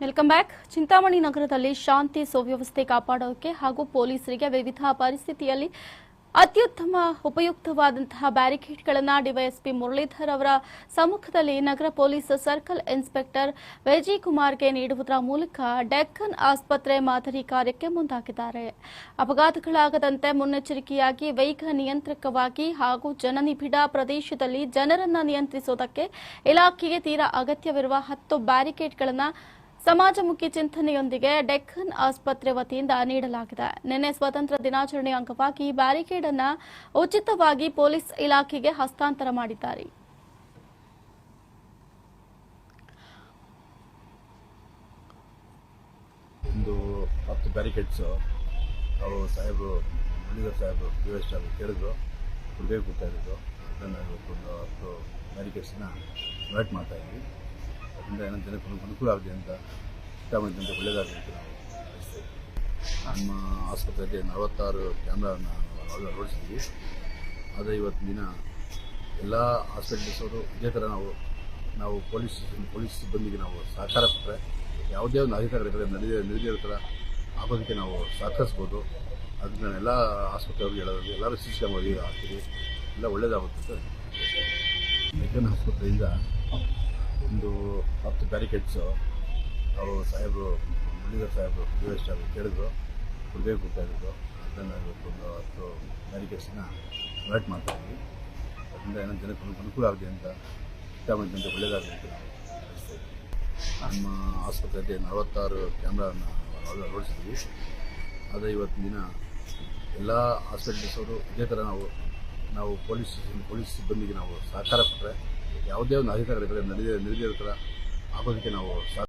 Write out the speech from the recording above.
Welcome back Chintamani ನಗರದಲ್ಲಿ ಶಾಂತಿ ಸುವ್ಯವಸ್ಥೆ ಕಾಪಾಡೋಕೆ ಹಾಗೂ ಪೊಲೀಸರಿಗೆ ವಿವಿಧ ಪರಿಸ್ಥಿತಿಯಲ್ಲಿ ಅತ್ಯುತ್ತಮ ಉಪಯುಕ್ತವಾದಂತಹ ಬ್ಯಾರಿಕೇಡ್ಗಳನ್ನು ಡಿವೈಎಸ್ಪಿ ಮುರಳೀಧರ್ ಅವರ ಸಮ್ಮುಖದಲ್ಲಿ ನಗರ ಪೊಲೀಸ್ ಸರ್ಕಲ್ ಇನ್ಸ್ಪೆಕ್ಟರ್ ವಿಜಯ್ ಕುಮಾರ್ಗೆ ನೀಡುವುದರ ಮೂಲಕ ಡೆಕ್ಕನ್ ಆಸ್ಪತ್ರೆ ಮಾದರಿ ಕಾರ್ಯಕ್ಕೆ ಮುಂದಾಗಿದ್ದಾರೆ. ಅಪಘಾತಗಳಾಗದಂತೆ ಮುನ್ನೆಚ್ಚರಿಕೆಯಾಗಿ ವೇಗ ನಿಯಂತ್ರಕವಾಗಿ ಹಾಗೂ ಜನನಿಬಿಡ ಪ್ರದೇಶದಲ್ಲಿ ಜನರನ್ನು ನಿಯಂತ್ರಿಸುವುದಕ್ಕೆ ಇಲಾಖೆಗೆ ತೀರಾ ಅಗತ್ಯವಿರುವ ಹತ್ತು ಬ್ಯಾರಿಕೇಡ್ಗಳನ್ನು ಸಮಾಜಮುಖಿ ಚಿಂತನೆಯೊಂದಿಗೆ ಡೆಕ್ಕನ್ ಆಸ್ಪತ್ರೆ ವತಿಯಿಂದ ನೀಡಲಾಗಿದೆ. ನಿನ್ನೆ ಸ್ವಾತಂತ್ರ್ಯ ದಿನಾಚರಣೆ ಅಂಗವಾಗಿ ಬ್ಯಾರಿಕೇಡ್ ಅನ್ನ ಉಚಿತವಾಗಿ ಪೊಲೀಸ್ ಇಲಾಖೆಗೆ ಹಸ್ತಾಂತರ ಮಾಡಿದ್ದಾರೆ. ಹತ್ತು ಬ್ಯಾರಿಕೇಡ್ಸು ನಾವು ಸಾಹೇಬರು ಮುರಳೀಧರ್ ಸಾಹೇಬರು ಪಿ ಎಸ್ ಸಾಹೇಬರು ಕೇಳಿದ್ರು ಕೊಡಬೇಕು ಅಂತ ಹೇಳಿದ್ರು ಅದನ್ನು ಒಂದು ಹತ್ತು ಬ್ಯಾರಿಕೇಡ್ಸ್ನ ಡೊನೇಟ್ ಮಾಡ್ತಾ ಇದ್ವಿ. ಅದರಿಂದ ಏನೋ ಜನಕ್ಕೆ ಅನುಕೂಲ ಆಗಿದೆ ಅಂತ ಚಿಂತಾಮಣಿ ಜನತೆ ಅಂತ ನಾವು ನಮ್ಮ ಆಸ್ಪತ್ರೆಯಲ್ಲಿ ನಲವತ್ತಾರು ಕ್ಯಾಮ್ರಾನ ಅಳವಡಿಸಿದ್ವಿ ಆದರೆ ಇವತ್ತಿನ ದಿನ ಎಲ್ಲ ಹಾಸ್ಪಿಟಲ್ಸ್ ಅವರು ಇದೇ ಥರ ನಾವು ನಾವು ಪೊಲೀಸ್ ಪೊಲೀಸ್ ಸಿಬ್ಬಂದಿಗೆ ನಾವು ಸಹಕಾರ ಕೊಟ್ಟರೆ ಯಾವುದೇ ಒಂದು ಅಧಿಕಾರಿಗಳ ನಡೆದ ನಡೆದಿರೋ ಥರ ಆಗೋದಕ್ಕೆ ನಾವು ಸಹಕರಿಸ್ಬೋದು. ಅದಕ್ಕೆ ನಾನು ಎಲ್ಲ ಆಸ್ಪತ್ರೆಯವ್ರಿಗೆ ಹೇಳೋದು ಎಲ್ಲರೂ ಸಿ ಹಾಕ್ತೀವಿ ಎಲ್ಲ ಒಳ್ಳೆಯದಾಗುತ್ತೆ ಸರ್ ಮೆಕನ್ ಆಸ್ಪತ್ರೆಯಿಂದ ಒಂದು ಹತ್ತು ಬ್ಯಾರಿಕೇಡ್ಸು ಅವರು ಸಾಹೇಬರು, ಮುರಳೀಧರ್ ಸಾಹೇಬರು ಪಿ ಅವರು ಕೇಳಿದ್ರು. ಕೊಡಬೇಕು ಕೊಡ್ತಾ ಇದ್ರು ಅದನ್ನು ಒಂದು ಹತ್ತು ಬ್ಯಾರಿಕೇಡ್ಸನ್ನ ಡೊನೇಟ್ ಮಾಡ್ತಾ ಇದ್ವಿ. ಅದರಿಂದ ಏನೋ ಜನಕ್ಕೆ ಅನುಕೂಲ ಆಗಿದೆ ಅಂತ ಚಿಂತಾಮಣಿ ಜನತೆ ಒಳ್ಳೆಯದಾಗಲಿ ಅಂತ ನಮ್ಮ ಆಸ್ಪತ್ರೆಯಲ್ಲಿ ನಲವತ್ತಾರು ಕ್ಯಾಮ್ರಾನ ಅಳವಡಿಸಿದ್ವಿ. ಆದರೆ ಇವತ್ತಿನ ದಿನ ಎಲ್ಲ ಹಾಸ್ಪಿಟಲ್ಸ್ ಅವರು ಇದೇ ಥರ ನಾವು ನಾವು ಪೊಲೀಸ್ ಪೊಲೀಸ್ ಸಿಬ್ಬಂದಿಗೆ ನಾವು ಸಹಕಾರ ಕೊಟ್ಟರೆ ಯಾವುದೇ ಒಂದು ಅಧಿಕಾರಿಗಳ ನಡೆದ ನಡೆದಿರೋ ಥರ ಆಗೋದಕ್ಕೆ ನಾವು